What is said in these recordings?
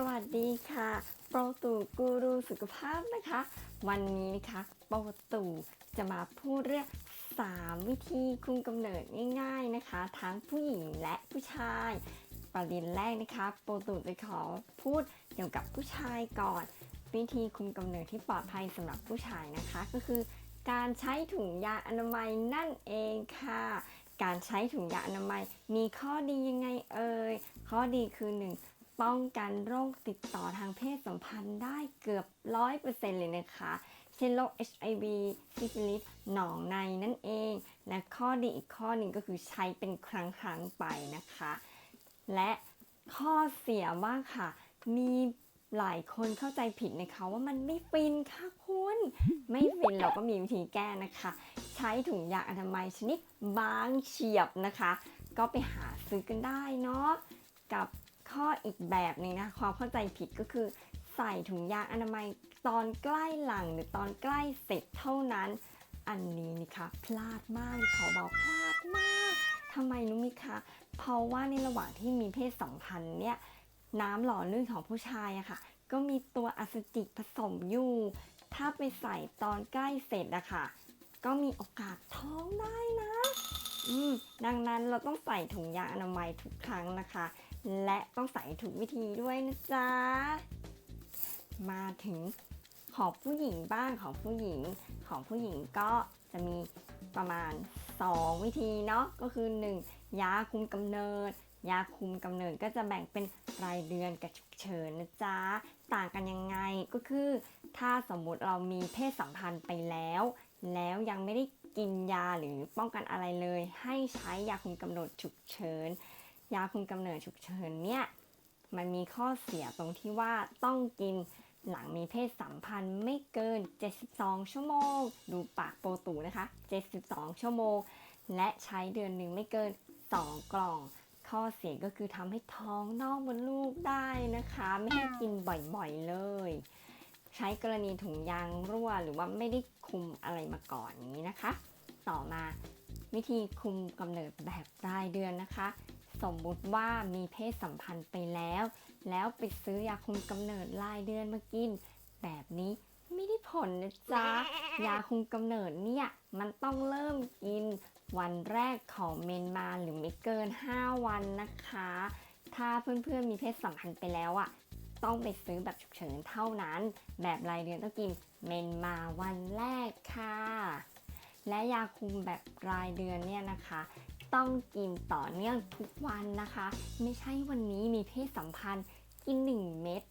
สวัสดีค่ะโปรตูกูรูสุขภาพนะคะ วันนี้นะคะโปรตูจะมาพูดเรื่อง 3 วิธีคุมกำเนิดง่ายๆนะคะ ทั้งผู้หญิงและผู้ชาย ประเด็นแรกนะคะ โปรตูจะขอพูดเกี่ยวกับผู้ชายก่อน วิธีคุมกำเนิดที่ปลอดภัยสำหรับผู้ชายนะคะ ก็คือการใช้ถุงยาอนามัยนั่นเองค่ะ การใช้ถุงยาอนามัยมีข้อดียังไงเอ่ยข้อดีคือ 1. ป้องกันโรคติดต่อทางเพศสัมพันธ์ได้เกือบ 100%เลยนะคะ เช่นโรค HIV ซิฟิลิสหนองในนั่นเอง และข้อดีอีกข้อหนึ่งก็คือใช้เป็นครั้งครั้งไปนะคะ และข้อเสียบ้างค่ะ มีหลายคนเข้าใจผิดนะคะว่ามันไม่ฟินค่ะคุณ ไม่ฟินเราก็มีวิธีแก้นะคะ ใช้ถุงยางอนามัยชนิดบางเฉียบนะคะ ก็ไปหาซื้อกันได้เนาะกับ ข้ออีกแบบหนึ่งนะความเข้าใจผิดก็คือ ใส่ถุงยางอนามัยตอนใกล้หลังหรือตอนใกล้เสร็จเท่านั้น อันนี้นี่คะพลาดมากขอบอกพลาดมากทำไมรู้ไหมคะเพราะว่าในระหว่างที่มีเพศสัมพันธ์เนี่ยน้ำหล่อลื่นของผู้ชายอะค่ะ ก็มีตัวอสุจิผสมอยู่ ถ้าไปใส่ตอนใกล้เสร็จอะค่ะก็มีโอกาสท้องได้นะ ดังนั้นเราต้องใส่ถุงยางอนามัยทุกครั้งนะคะ และต้องใส่ถูกวิธีด้วยนะจ๊ะ มาถึงของผู้หญิงบ้างของผู้หญิงของผู้หญิงก็จะมีประมาณ 2 วิธีเนาะก็คือ 1. ยาคุมกำเนิด ยาคุมกำเนิดก็จะแบ่งเป็นรายเดือนกับฉุกเฉินนะจ๊ะ ต่างกันยังไงก็คือ ถ้าสมมุติเรามีเพศสัมพันธ์ไปแล้ว แล้วยังไม่ได้ กินยาหรือป้องกันอะไรเลย ให้ใช้ยาคุมกำเนิดฉุกเฉิน ยาคุมกำเนิดฉุกเฉินเนี่ยมันมีข้อเสียตรงที่ว่าต้องกินหลังมีเพศสัมพันธ์ไม่เกิน 72 ชั่วโมง ดูปากโปรตูนะคะ 72 ชั่วโมง และใช้เดือนหนึ่งไม่เกิน 2 กล่อง ข้อเสียก็คือทำให้ท้องนอกมดลูกได้นะคะ ไม่ให้กินบ่อยๆเลย ใช้กรณีถุงยางรั่วหรือว่าไม่ได้คุมอะไรมาก่อนอย่างนี้นะคะ ต่อมา วิธีคุมกำเนิดแบบรายเดือนนะคะ สมมุติว่ามีเพศสัมพันธ์ไปแล้ว แล้วไปซื้อยาคุมกำเนิดรายเดือนมากิน แบบนี้ไม่ได้ผลนะจ๊ะ ยาคุมกำเนิดเนี่ยมันต้องเริ่มกินวันแรกของเมนมาหรือไม่เกิน 5 วันนะคะ ถ้าเพื่อนๆมีเพศสัมพันธ์ไปแล้วอะ่ะต้องไปซื้อแบบฉุกเฉินเท่านั้น แบบรายเดือนต้องกินเมนมาวันแรกค่ะ และยาคุมแบบรายเดือนเนี่ยนะคะ ต้องกินต่อเนื่องทุกวันนะคะ ไม่ใช่วันนี้มีเพศสัมพันธ์กิน 1 เม็ด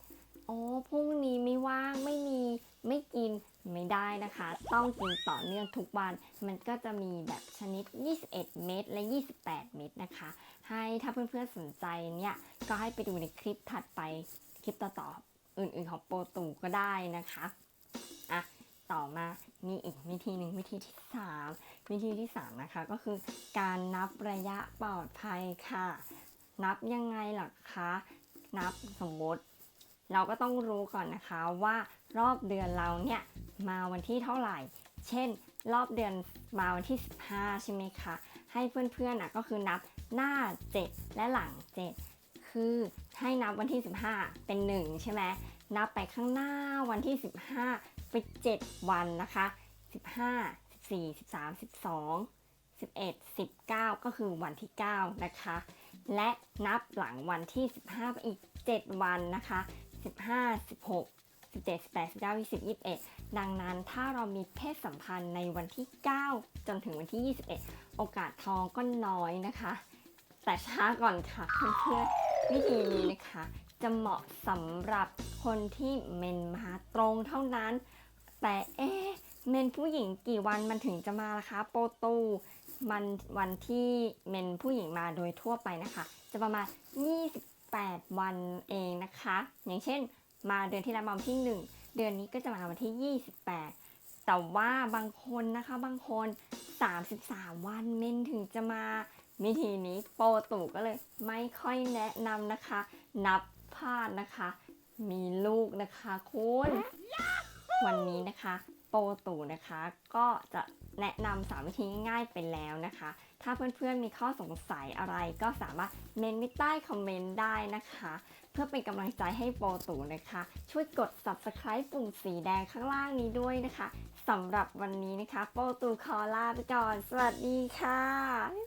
โอ้พรุ่งนี้ไม่ว่างไม่มีไม่กินไม่ได้นะคะ ต้องกินต่อเนื่องทุกวัน มันก็จะมีแบบชนิด 21 เม็ดและ 28 เม็ดนะคะ ให้ถ้าเพื่อนๆสนใจเนี่ย ก็ให้ไปดูในคลิปถัดไปคลิปต่อๆอื่นๆของโปรตูก็ได้นะคะอะ ต่อมามีอีกวิธีหนึ่งวิธีที่ 3 วิธีที่ 3 นะคะ ก็คือการนับระยะปลอดภัยค่ะ นับยังไงล่ะคะ นับสมมติ เราก็ต้องรู้ก่อนนะคะว่ารอบเดือนเราเนี่ยมาวันที่เท่าไหร่ เช่น รอบเดือนมาวันที่ 15 ใช่ไหมคะ ให้เพื่อนๆอะก็คือนับหน้า 7 และหลัง 7 คือให้นับวันที่ 15 เป็น 1 ใช่ไหมนับไปข้างหน้าวันที่ 15 ไป7วันนะคะ15 14 13 12 11 19ก็คือวันที่9นะคะ และนับหลังวันที่15ไปอีก7วันนะคะ15 16 17 18 19 20 21ดังนั้นถ้าเรามีเพศสัมพันธ์ในวันที่9จนถึงวันที่21โอกาสท้องก็น้อยนะคะ แต่ช้าก่อนค่ะเพื่อนๆวิธีนี้นะคะ จะเหมาะสำหรับคนที่เมนมาตรงเท่านั้น แต่เอ๊ะเมนผู้หญิงกี่วันมันถึงจะมาล่ะคะ โปรตูมันวันที่เมนผู้หญิงมาโดยทั่วไปนะคะ จะประมาณ 28 วันเองนะคะ อย่างเช่น มาเดือนที่แล้วมาวันที่ 1 เดือนนี้ก็จะมาวันที่ 28 แต่ว่าบางคนนะคะบางคน 33 วันเมนถึงจะมาวิธีนี้โปรตู่ก็เลยไม่ค่อยแนะนำนะคะ นับ พลาดนะคะ มีลูกนะคะคุณวันนี้นะคะ โปรตูนะคะ ก็จะแนะนำสามวิธีง่ายๆไปแล้วนะคะ ถ้าเพื่อนๆมีข้อสงสัยอะไรก็สามารถเมนไว้ใต้คอมเมนต์ได้นะคะ เพื่อเป็นกำลังใจให้โปรตูนะคะ ช่วยกด subscribe ปุ่มสีแดงข้างล่างนี้ด้วยนะคะสำหรับวันนี้นะคะ โปรตูขอลาไปก่อน สวัสดีค่ะบ๊ายบาย